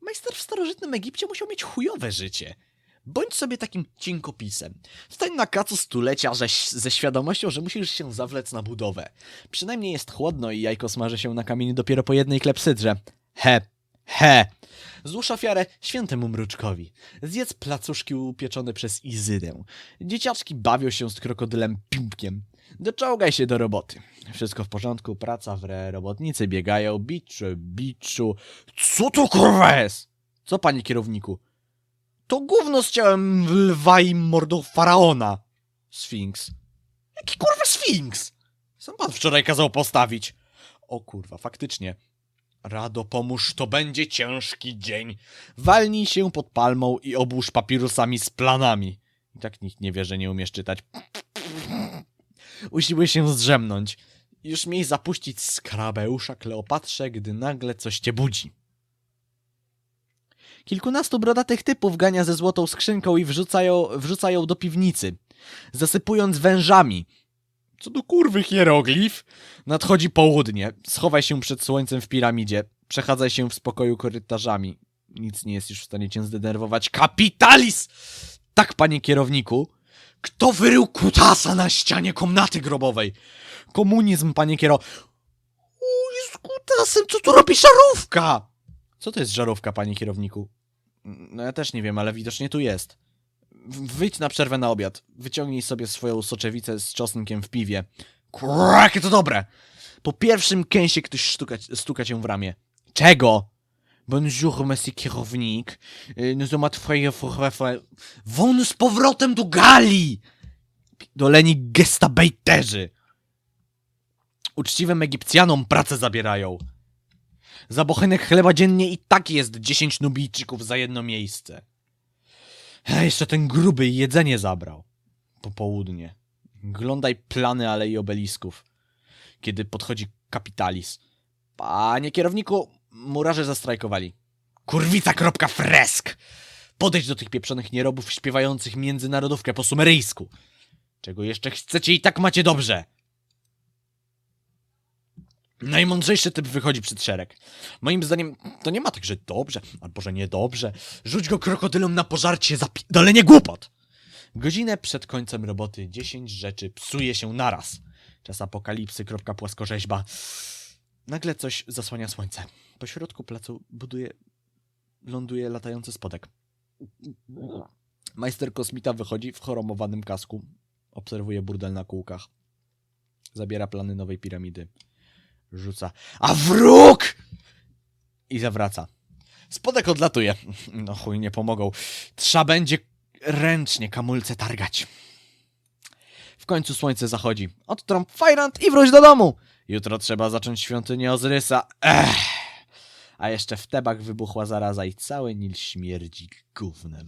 Majster w starożytnym Egipcie musiał mieć chujowe życie. Bądź sobie takim cienkopisem. Stań na kacu stulecia że, ze świadomością, że musisz się zawlec na budowę. Przynajmniej jest chłodno i jajko smaży się na kamieniu dopiero po jednej klepsydrze. He, he. Złóż ofiarę świętemu mruczkowi. Zjedz placuszki upieczone przez Izydę. Dzieciaczki bawią się z krokodylem pimpkiem. Doczołgaj się do roboty. Wszystko w porządku, praca w re, robotnicy biegają, biczu, biczu. Co to kurwa jest? Co, panie kierowniku? To gówno z ciałem lwa i mordą faraona. Sfinks. Jaki kurwa sfinks? Sam pan wczoraj kazał postawić. O kurwa, faktycznie. Rado pomóż, to będzie ciężki dzień. Walnij się pod palmą i obłóż papirusami z planami. I tak nikt nie wie, że nie umiesz czytać. Usiłuj się zdrzemnąć. Już miej zapuścić skrabeusza Kleopatrze, gdy nagle coś cię budzi. Kilkunastu brodatych typów gania ze złotą skrzynką i wrzucają, wrzucają do piwnicy, zasypując wężami. Co do kurwy hieroglif? Nadchodzi południe. Schowaj się przed słońcem w piramidzie. Przechadzaj się w spokoju korytarzami. Nic nie jest już w stanie cię zdenerwować. Kapitalis! Tak, panie kierowniku. Kto wyrył kutasa na ścianie komnaty grobowej? Komunizm, panie kiero... Uj, z kutasem, co tu robi żarówka? Co to jest żarówka, panie kierowniku? No ja też nie wiem, ale widocznie tu jest. Wyjdź na przerwę na obiad. Wyciągnij sobie swoją soczewicę z czosnkiem w piwie. Kurwa, to dobre! Po pierwszym kęsie ktoś sztuka, stuka cię w ramię. Czego? Bonjour, monsieur kierownik. Y, Nous sommes twoje Won z powrotem do Galii! Doleni gestabejterzy! Uczciwym Egipcjanom pracę zabierają. Za bochenek chleba dziennie i tak jest 10 Nubijczyków za jedno miejsce. A jeszcze ten gruby jedzenie zabrał. Popołudnie. Glądaj plany alei obelisków. Kiedy podchodzi kapitalis. Panie kierowniku, murarze zastrajkowali. Kurwica kropka fresk! Podejdź do tych pieprzonych nierobów śpiewających międzynarodówkę po sumeryjsku. Czego jeszcze chcecie i tak macie dobrze. Najmądrzejszy typ wychodzi przed szereg. Moim zdaniem to nie ma tak, że dobrze, albo że niedobrze. Rzuć go krokodylom na pożarcie za dolenie głupot. Godzinę przed końcem roboty 10 rzeczy psuje się naraz. Czas apokalipsy, kropka płaskorzeźba. Nagle coś zasłania słońce. Po środku placu buduje... ląduje latający spodek. Majster kosmita wychodzi w choromowanym kasku. Obserwuje burdel na kółkach. Zabiera plany nowej piramidy. Rzuca. A wróg! I zawraca. Spodek odlatuje. No chuj, nie pomogą. Trzeba będzie ręcznie kamulce targać. W końcu słońce zachodzi. Odtrąb fajrant i wróć do domu! Jutro trzeba zacząć świątynię Ozrysa. Ech! A jeszcze w Tebach wybuchła zaraza i cały Nil śmierdzi gównem.